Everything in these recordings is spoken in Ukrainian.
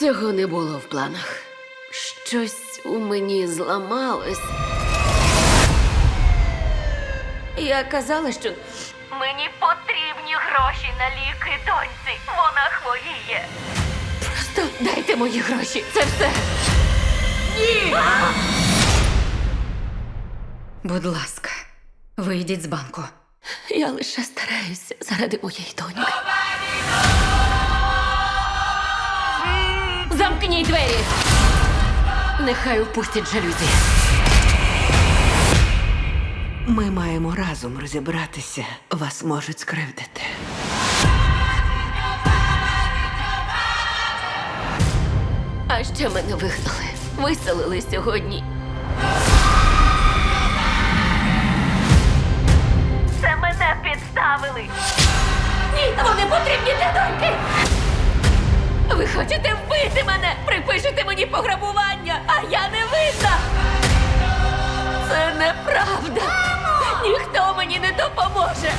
Цього не було в планах. Щось у мені зламалось. Я казала, що Мені потрібні гроші на ліки доньці. Вона хворіє. просто дайте мої гроші. Це все. Будь ласка, вийдіть з банку. Я лише стараюся заради моєї доньки. Замкніть двері. Нехай впустять жалюзі. Ми маємо разом розібратися. Вас можуть скривдити. А ще мене вигнали. Виселили сьогодні. Це мене підставили. Ні, вони потрібні для доньки. Ви хочете вбити мене, припишете мені пограбування, а я не винна. Це неправда. Ніхто мені не допоможе.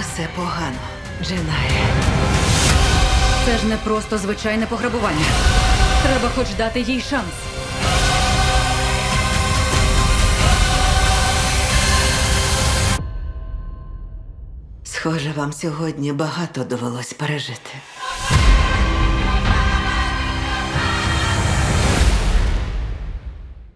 Усе погано, Дженає. Це ж не просто звичайне пограбування. Треба хоч дати їй шанс. Схоже, вам сьогодні багато довелось пережити.